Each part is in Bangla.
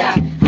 Maya.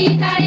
Rita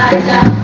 Raja.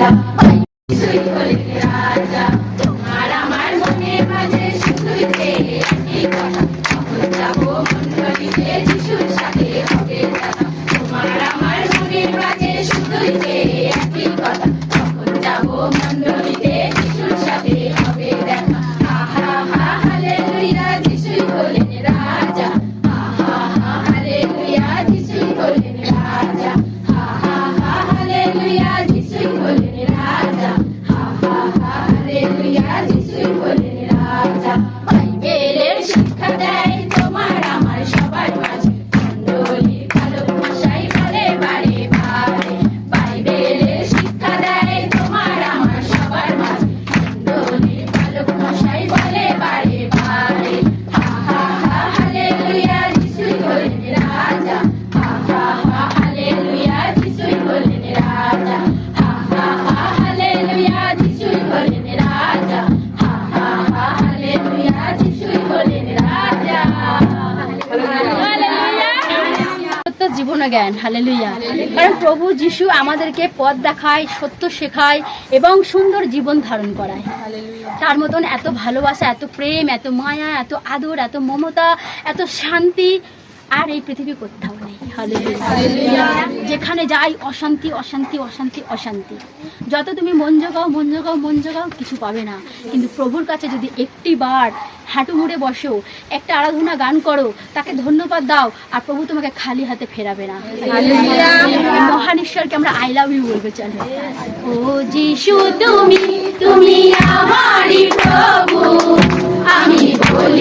Yeah. জ্ঞান। হালেলুইয়া কারণ প্রভু যিশু আমাদেরকে পথ দেখায় সত্য শেখায় এবং সুন্দর জীবন ধারণ করায়। তার মতন এত ভালোবাসা এত প্রেম এত মায়া এত আদর এত মমতা এত শান্তি আর এই পৃথিবী কোথাও যেখানে যাই অশান্তি অশান্তি অশান্তি অশান্তি। যত তুমি মন জোগাও মন জোগাও মন জোগাও কিছু পাবে না। কিন্তু প্রভুর কাছে যদি একটি বার হাঁটু মুড়ে বসো একটা আরাধনা গান করো তাকে ধন্যবাদ দাও আর প্রভু তোমাকে খালি হাতে ফেরাবে না। এই মহান ঈশ্বরকে আমরা আই লাভ ইউ বলব চলো। ও যিশু তুমি তুমি আমারই প্রভু। আমি বলি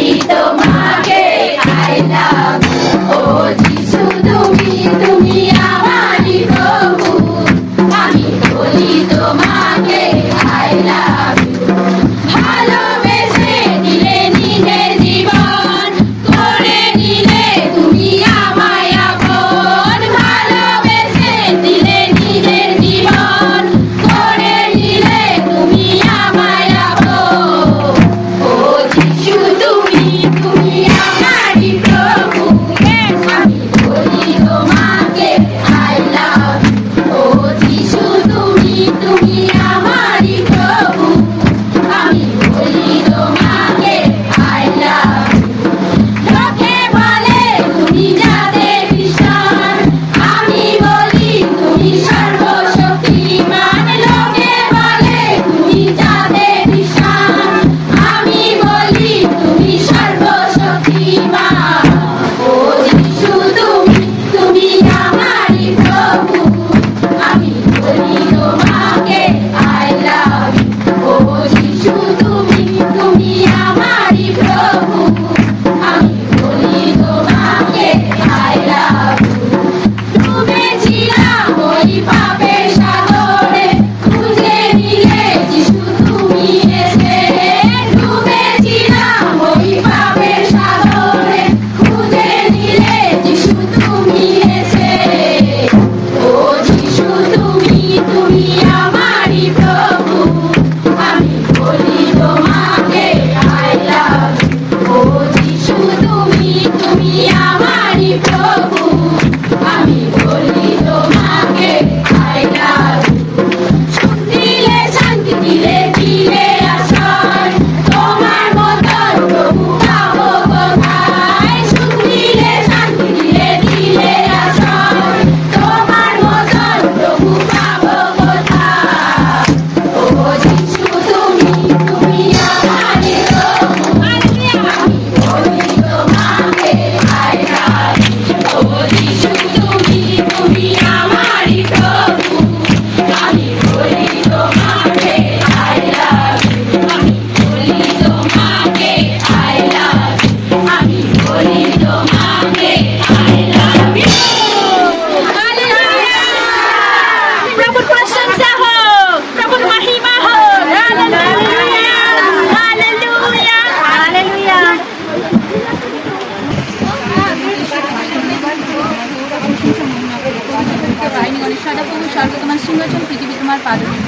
সদাপ্রভু স্বর্গ তোমার সিংহাসন পৃথিবী তোমার পাদপীঠ।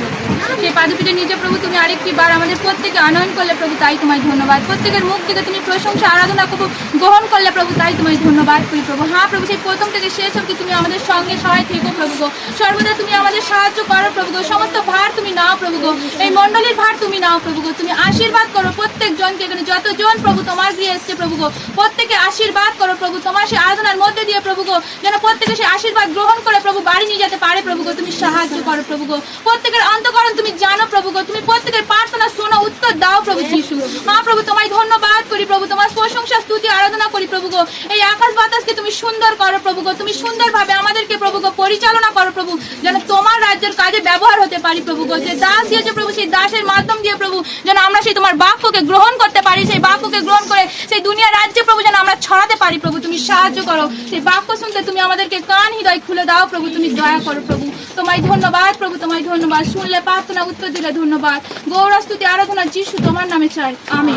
সেই প্রভু, তুমি আরেকটি বার আমাদের প্রত্যেকে আনয়ন করলে প্রভু, তাই তোমায় ধন্যবাদ। প্রত্যেকের মুখ থেকে তুমি প্রশংসা, আরাধনা প্রভু গ্রহণ করলে প্রভু, তাই তোমায় ধন্যবাদ করি প্রভু। হ্যাঁ প্রভু, সেই প্রথম থেকে শেষ অব্দি তুমি আমাদের সঙ্গে সহায় থেকো প্রভু গো। সর্বদা তুমি আমাদের সাহায্য করো প্রভু গো। সমস্ত ভার তুমি নাও প্রভু গো। এই মণ্ডলীর ভার তুমি নাও প্রভু গো। তুমি আশীর্বাদ করো প্রত্যেক জনকে এখানে। যতজন প্রভু তোমার গৃহে এসছে প্রভু গো, প্রত্যেকে আশীর্বাদ করো প্রভু। তোমার সেই আরাধনার মধ্যে দিয়ে প্রভু গো, যেন প্রত্যেকে সেই আশীর্বাদ গ্রহণ করে প্রভু বাড়ি নিয়ে যেতে পারে প্রভু গো, তুমি সাহায্য করো প্রভু গো। প্রত্যেকের অন্তকরণ তুমি জানো প্রভু গো, তুমি প্রত্যেকের প্রার্থনা শোনো, উত্তর দাও প্রভু যিশু। মা প্রভু, তোমায় ধন্যবাদ করি প্রভু, তোমার প্রশংসা, স্তুতি, আরাধনা করি প্রভু গো। এই আকাশ বাতাসকে তুমি সুন্দর করো প্রভু গো, তুমি সুন্দরভাবে আমাদেরকে প্রভু গো পরিচালনা করো প্রভু, যেন তোমার রাজ্যের কাজে ব্যবহার হতে পারি প্রভু গো। যে দাস দিয়েছে প্রভু, সেই দাসের মাধ্যম দিয়ে প্রভু, যেন আমরা সেই তোমার বাক্যকে গ্রহণ করতে পারি, সেই বাক্যকে গ্রহণ করে সেই দুনিয়ার রাজ্যে প্রভু, যেন আমরা ছড়াতে পারি প্রভু। তুমি সাহায্য করো, সেই বাক্য শুনতে তুমি আমাদেরকে কান হৃদয় খুলে দাও প্রভু, তুমি দয়া করো প্রভু। তোমায় ধন্যবাদ, প্রভু, তোমায় ধন্যবাদ। শুনলে প্রার্থনা উত্তর দিলে ধন্যবাদ। গৌরাস্তুতি, আরাধনা, যিশু তোমার নামে চাই। আমি